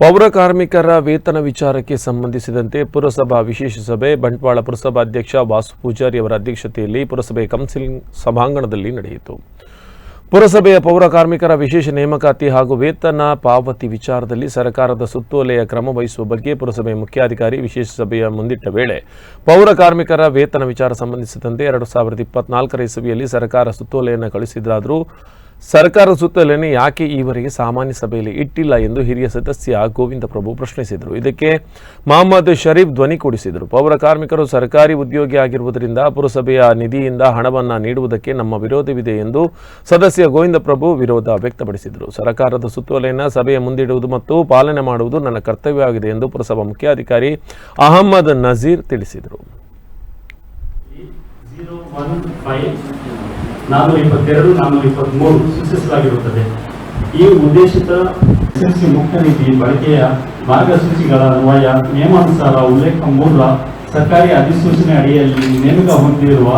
ಪೌರ ಕಾರ್ಮಿಕರ ವೇತನ ವಿಚಾರಕ್ಕೆ ಸಂಬಂಧಿಸಿದಂತೆ ಪುರಸಭಾ ವಿಶೇಷ ಸಭೆ, ಬಂಟ್ವಾಳ ಪುರಸಭಾಧ್ಯಕ್ಷ ವಾಸು ಪೂಜಾರಿ ಅವರ ಅಧ್ಯಕ್ಷತೆಯಲ್ಲಿ ಪುರಸಭೆ ಕೌನ್ಸಿಲಿಂಗ್ ಸಭಾಂಗಣದಲ್ಲಿ ನಡೆಯಿತು. ಪುರಸಭೆಯ ಪೌರ ಕಾರ್ಮಿಕರ ವಿಶೇಷ ನೇಮಕಾತಿ ಹಾಗೂ ವೇತನ ಪಾವತಿ ವಿಚಾರದಲ್ಲಿ ಸರ್ಕಾರದ ಸುತ್ತೋಲೆಯ ಕ್ರಮ ವಹಿಸುವ ಬಗ್ಗೆ ಪುರಸಭೆ ಮುಖ್ಯಾಧಿಕಾರಿ ವಿಶೇಷ ಸಭೆಯ ಮುಂದಿಟ್ಟ ವೇಳೆ ಪೌರ ಕಾರ್ಮಿಕರ ವೇತನ ವಿಚಾರ ಸಂಬಂಧಿಸಿದಂತೆ ಎರಡು ಸಾವಿರದ ಇಪ್ಪತ್ನಾಲ್ಕರ ಇಸವಿಯಲ್ಲಿ ಸರ್ಕಾರ ಸುತ್ತೋಲೆಯನ್ನು ಕಳಿಸಿದ್ರಾದರೂ ಸರ್ಕಾರ ಸುತ್ತಲೇ ಯಾಕೆ ಈವರೆಗೆ ಸಾಮಾನ್ಯ ಸಭೆಯಲ್ಲಿ ಇಟ್ಟಿಲ್ಲ ಎಂದು ಹಿರಿಯ ಸದಸ್ಯ ಗೋವಿಂದ ಪ್ರಭು ಪ್ರಶ್ನಿಸಿದರು. ಇದಕ್ಕೆ ಮಹಮ್ಮದ್ ಶರೀಫ್ ಧ್ವನಿ ಕೂಡಿಸಿದರು. ಪೌರ ಕಾರ್ಮಿಕರು ಸರ್ಕಾರಿ ಉದ್ಯೋಗಿ ಆಗಿರುವುದರಿಂದ ಪುರಸಭೆಯ ನಿಧಿಯಿಂದ ಹಣವನ್ನು ನೀಡುವುದಕ್ಕೆ ನಮ್ಮ ವಿರೋಧವಿದೆ ಎಂದು ಸದಸ್ಯ ಗೋವಿಂದ ಪ್ರಭು ವಿರೋಧ ವ್ಯಕ್ತಪಡಿಸಿದರು. ಸರ್ಕಾರದ ಸುತ್ತೋಲೆಯನ್ನು ಸಭೆಯ ಮುಂದಿಡುವುದು ಮತ್ತು ಪಾಲನೆ ಮಾಡುವುದು ನನ್ನ ಕರ್ತವ್ಯವಾಗಿದೆ ಎಂದು ಪುರಸಭಾ ಮುಖ್ಯಾಧಿಕಾರಿ ಅಹಮ್ಮದ್ ನಜೀರ್ ತಿಳಿಸಿದರು. ನಾನ್ನೂರ ಇಪ್ಪತ್ತೆರಡು ನಾನ್ನೂರ ಇಪ್ಪತ್ತ್ಮೂರು ಸೂಚಿಸಲಾಗಿರುತ್ತದೆ. ಈ ಉದ್ದೇಶಿತ ಎಸ್ಎಸ್ಸಿ ಮುಕ್ತ ನಿಧಿ ಬಳಕೆಯ ಮಾರ್ಗಸೂಚಿಗಳ ಅನ್ವಯ, ನಿಯಮಾನುಸಾರ ಉಲ್ಲೇಖ ಮೂಲ, ಸರ್ಕಾರಿ ಅಧಿಸೂಚನೆ ಅಡಿಯಲ್ಲಿ ನೇಮಕ ಹೊಂದಿರುವ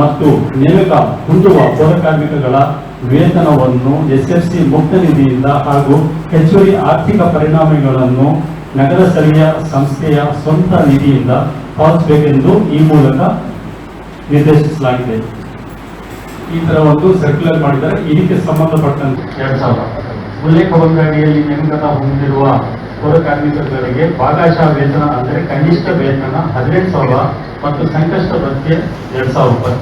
ಮತ್ತು ನೇಮಕ ಹೊಂದುವ ಪೌರ ಕಾರ್ಮಿಕಗಳ ವೇತನವನ್ನು ಎಸ್ಎಫ್ಸಿ ಮುಕ್ತ ನಿಧಿಯಿಂದ ಹಾಗೂ ಹೆಚ್ಚುವರಿ ಆರ್ಥಿಕ ಪರಿಣಾಮಗಳನ್ನು ನಗರ ಸ್ಥಳೀಯ ಸಂಸ್ಥೆಯ ಸ್ವಂತ ನಿಧಿಯಿಂದ ಪಾವತಿಸಬೇಕೆಂದು ಈ ಮೂಲಕ ನಿರ್ದೇಶಿಸಲಾಗಿದೆ. ಈ ತರ ಒಂದು ಸರ್ಕ್ಯುಲರ್ ಮಾಡಿದ್ದಾರೆ. ಇದಕ್ಕೆ ಸಂಬಂಧಪಟ್ಟಂತೆ ಎರಡ್ ಸಾವಿರ. ಉಲ್ಲೇಖ ಒಂದು ಅಡಿಯಲ್ಲಿ ನೇಮಕ ಹೊಂದಿರುವ ಪೌರ ಕಾರ್ಮಿಕರಿಗೆ ಭಾಗಶಃ ವೇತನ ಅಂದರೆ ಕನಿಷ್ಠ ವೇತನ ಹದಿನೆಂಟು ಸಾವಿರ ಮತ್ತು ಸಂಕಷ್ಟ ಭತ್ಯೆ ಎರಡ್ ಸಾವಿರ ರೂಪಾಯಿ.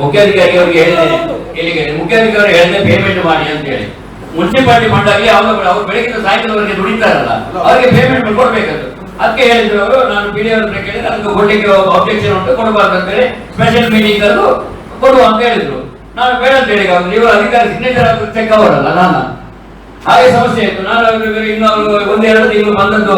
ಮುಖ್ಯಾಧಿಕಾರಿ ಅವರಿಗೆ ಹೇಳಿದ್ದೇನೆ ಇಲ್ಲಿಗೆ ಮುಖ್ಯಾಧಿಕಾರಿ ಹೇಳಿದೆ ಪೇಮೆಂಟ್ ಮಾಡಿ ಅಂತ ಹೇಳಿ. ಮುನ್ಸಿಪಾಲಿಟಿ ಮಾಡಾಗಲಿ ಅವಾಗ ಅವ್ರು ಬೆಳಗಿನ ಸಾಯಂಕಾಲವರೆಗೆ ದುಡಿತಾರಲ್ಲ, ಅವರಿಗೆ ಪೇಮೆಂಟ್ ಕೊಡ್ಬೇಕಂತ ಅದಕ್ಕೆ ಹೇಳಿದ್ರು ಅವರು, ನಾನು ಪಿ ಡಿ ಅವ್ರ ಕೇಳಿದ್ರೆ ಅದಕ್ಕೆ ಕೊಡ್ಲಿಕ್ಕೆ ಅಬ್ಜೆಕ್ಷನ್ ಉಂಟು, ಕೊಡಬಾರ್ದು ಅಂತ ಹೇಳಿ ಸ್ಪೆಷಲ್ ಮೀಟಿಂಗ್ ಅಲ್ಲೂ ಕೊಡುವ ಅಂತ ಹೇಳಿದ್ರು. ನಾನು ಬೇಡ ಅಂತ ಹೇಳಿ ನೀವು ಅಧಿಕಾರಿ ಸಿಗ್ನೇಚರ್ ಚೆಕ್ ಅವರಲ್ಲ, ನಾನು. ಹಾಗೆ ಸಮಸ್ಯೆ ಆಯ್ತು. ನಾನು ಇನ್ನು ಅವರು ಒಂದೆರಡು ತಿಂಗಳು ಬಂದದ್ದು